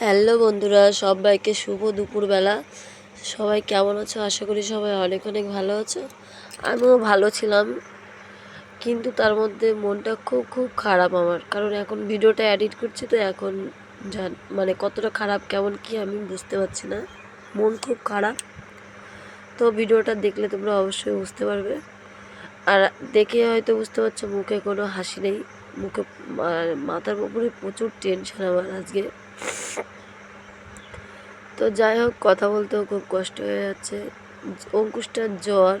Hello বন্ধুরা, সবাইকে শুভ দুপুরবেলা। সবাই কেমন আছো? আশা করি সবাই অনেক অনেক ভালো আছো। আমিও ভালো ছিলাম, কিন্তু তার মধ্যে মনটা খুব খুব খারাপ আমার। কারণ এখন ভিডিওটা এডিট করছি তো এখন মানে কতটা খারাপ, কেমন কি আমি বুঝতে পারছি না। মন খুব খারাপ। তো ভিডিওটা দেখলে তোমরা অবশ্যই বুঝতে পারবে। আর দেখে হয়তো বুঝতে পারছ, মুখে কোনো হাসি নেই। মুখে মাথার উপরে প্রচুর টেনশন আমার আজকে। তো যাই হোক, কথা বলতেও খুব কষ্ট হয়ে যাচ্ছে। অঙ্কুশটার জ্বর,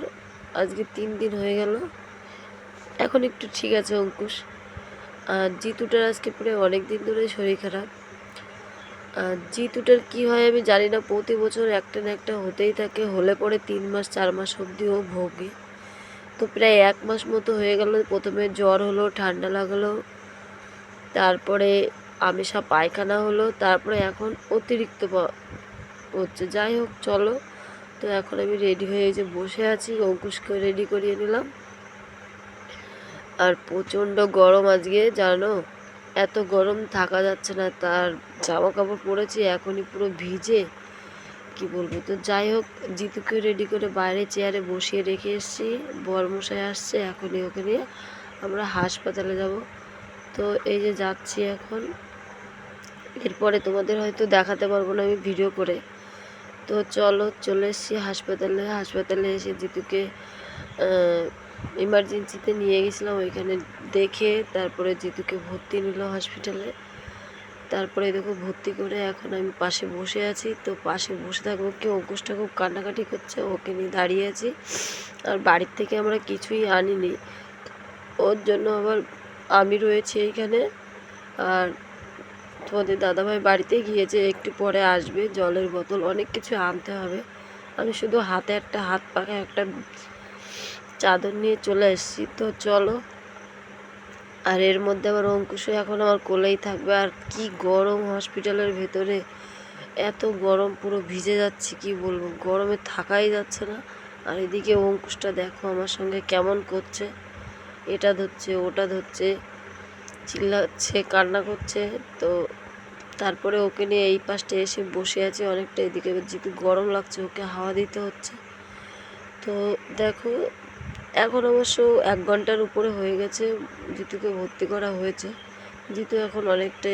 আজকে তিন দিন হয়ে গেল। এখন একটু ঠিক আছে অঙ্কুশ। আর জিতুটার আজকে পুরো অনেক দিন ধরে শরীর খারাপ। আর জিতুটার কি হয় আমি জানি না, প্রতি বছর একটা না একটা হতেই থাকে। হলে পরে তিন মাস, চার মাস অবধি ও ভোগে। তো প্রায় এক মাস মতো হয়ে গেল, প্রথমে জ্বর হলো, ঠান্ডা লাগল। তারপরে আমিষা পায়খানা হলো, তারপরে এখন অতিরিক্ত হচ্ছে। যাই হোক, চলো। তো এখন আমি রেডি হয়ে যে বসে আছি, অঙ্কুশকে রেডি করিয়ে নিলাম। আর প্রচণ্ড গরম আজকে, জানো? এত গরম থাকা যাচ্ছে না, তার জামা কাপড় পরেছি, এখনই পুরো ভিজে। কি বলব? তো যাই হোক, জিতুকে রেডি করে বাইরে চেয়ারে বসিয়ে রেখে এসেছি। বরমশাই আসছে, এখনই ওকে নিয়ে আমরা হাসপাতালে যাব। তো এই যে যাচ্ছি এখন। এরপরে তোমাদের হয়তো দেখাতে পারব না আমি ভিডিও করে। তো চলো, চলে এসেছি হাসপাতালে। হাসপাতালে এসে জিতুকে ইমার্জেন্সিতে নিয়ে গেছিলাম ওইখানে দেখে তারপরে জিতুকে ভর্তি নিল হসপিটালে তারপরে দেখো ভর্তি করে এখন আমি পাশে বসে আছি। তো পাশে বসে থাকব কি, অঙ্কুশটা খুব কান্নাকাটি করছে, ওকে নিয়ে দাঁড়িয়ে আছি। আর বাড়ির থেকে আমরা কিছুই আনিনি। ওর জন্য আবার আমি রয়েছি এইখানে। আর তোমাদের দাদাভাই বাড়িতে গিয়েছে একটু পরে আসবে, জলের বোতল, অনেক কিছু আনতে হবে। আমি শুধু হাতে একটা হাত পাখা, একটা চাদর নিয়ে চলে এসেছি। তো চলো। আর এর মধ্যে আবার অঙ্কুশও এখন আমার কোলেই থাকবে। আর কি গরম হসপিটালের ভেতরে। এত গরম, পুরো ভিজে যাচ্ছি, কি বলব? গরমে থাকাই যাচ্ছে না। আর এদিকে অঙ্কুশটা দেখো আমার সঙ্গে কেমন করছে। এটা ধরছে, ওটা ধরছে। চিল্লাচ্ছে, কান্না করছে। তো তারপরে ওকে নিয়ে এই পাশটা এসে বসে আছে অনেকটা এদিকে। যেহেতু গরম লাগছে, ওকে হাওয়া দিতে হচ্ছে। তো দেখো, এখন অবশ্য এক ঘণ্টার উপরে হয়ে গেছে জিতুকে ভর্তি করা হয়েছে। জিতু এখন অনেকটা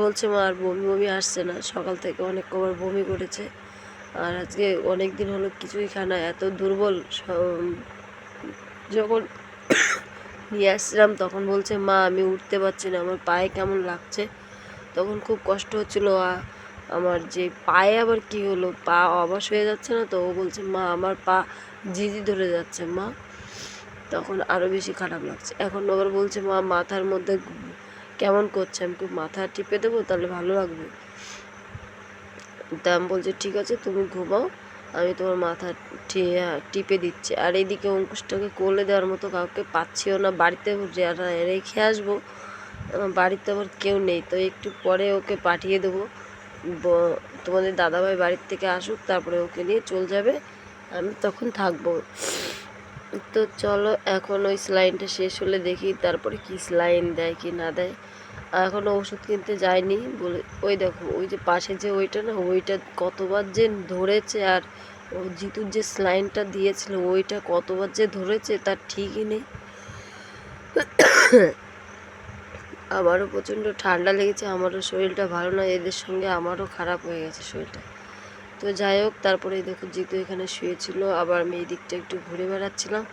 বলছে, মা, আর বমি বমি আসছে না। সকাল থেকে অনেক কবার বমি করেছে। আর আজকে অনেক দিন হলো কিছুই খায় না, এত দুর্বল যখন নিয়ে আসছিলাম, তখন বলছে, মা, আমি উঠতে পারছি না, আমার পায়ে কেমন লাগছে? তখন খুব কষ্ট হচ্ছিল আমার যে পায়ে আবার কি হলো, পা অবশ হয়ে যাচ্ছে না তো? ও বলছে, মা, আমার পা জিজি ধরে যাচ্ছে, মা। তখন আরও বেশি খারাপ লাগছে। এখন আবার বলছে, মা, মাথার মধ্যে কেমন করছে? আমি একটু মাথা টিপে দেবো? তাহলে ভালো লাগবে। তা আমি বলছি, ঠিক আছে, তুমি ঘুমাও। আমি তোমার মাথা টিপে দিচ্ছি। আর এইদিকে অঙ্কুশটাকে কোলে দেওয়ার মতো কাউকে পাচ্ছিও না। বাড়িতে রেখে আসব বাড়িতে আবার কেউ নেই। তো একটু পরে ওকে পাঠিয়ে দেবো। তোমাদের দাদাভাই বাড়ির থেকে আসুক, তারপরে ওকে নিয়ে চলে যাবে। আমি তখন থাকব। তো চলো, এখন ওই স্লাইনটা শেষ হলে দেখি তারপরে কি স্লাইন দেয় কি না দেয়। এখনও ওষুধ কিনতে যায়নি বলে, ওই দেখো, ওই যে পাশে যে ওইটা না, ওইটা কতবার যে ধরেছে আর ও জিতুর যে স্লাইনটা দিয়েছিল, ওইটা কতবার যে ধরেছে তার ঠিকই নেই। আমারও প্রচণ্ড ঠান্ডা লেগেছে, আমারও শরীরটা ভালো না, এদের সঙ্গে আমারও খারাপ হয়ে গেছে শরীরটা। তো যাই হোক, তারপরে দেখো জিতু এখানে শুয়েছিল, আবার আমি এই দিকটা একটু ঘুরে বেড়াচ্ছিলাম।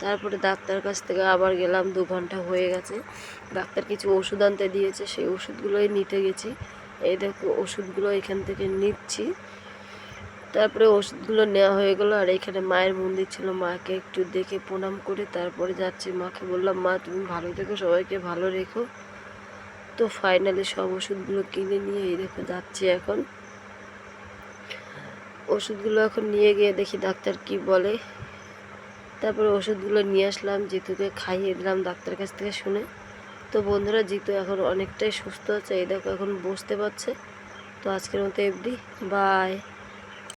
তারপরে ডাক্তার কাছ থেকে আবার গেলাম, দু ঘণ্টা হয়ে গেছে। ডাক্তার কিছু ওষুধ আনতে দিয়েছে, সেই ওষুধগুলোই নিতে গেছি। এই দেখো, ওষুধগুলো এখান থেকে নিচ্ছি। তারপরে ওষুধগুলো নেওয়া হয়ে গেলো, আর এখানে মায়ের মন্দির ছিল, মাকে একটু দেখে প্রণাম করে তারপরে যাচ্ছি। মাকে বললাম, মা, তুমি ভালো থেকো, সবাইকে ভালো রেখো। তো ফাইনালি সব ওষুধগুলো কিনে নিয়ে এই দেখো যাচ্ছি এখন। ওষুধগুলো এখন নিয়ে গিয়ে দেখি ডাক্তার কি বলে। তারপরে ওষুধগুলো নিয়ে আসলাম, জিতুকে খাইয়ে দিলাম ডাক্তার কাছ থেকে শুনে। তো বন্ধুরা, জিতু এখন অনেকটাই সুস্থ আছে, এই দেখো এখন বসতে পারছে। তো আজকের মতো এফডি বাই।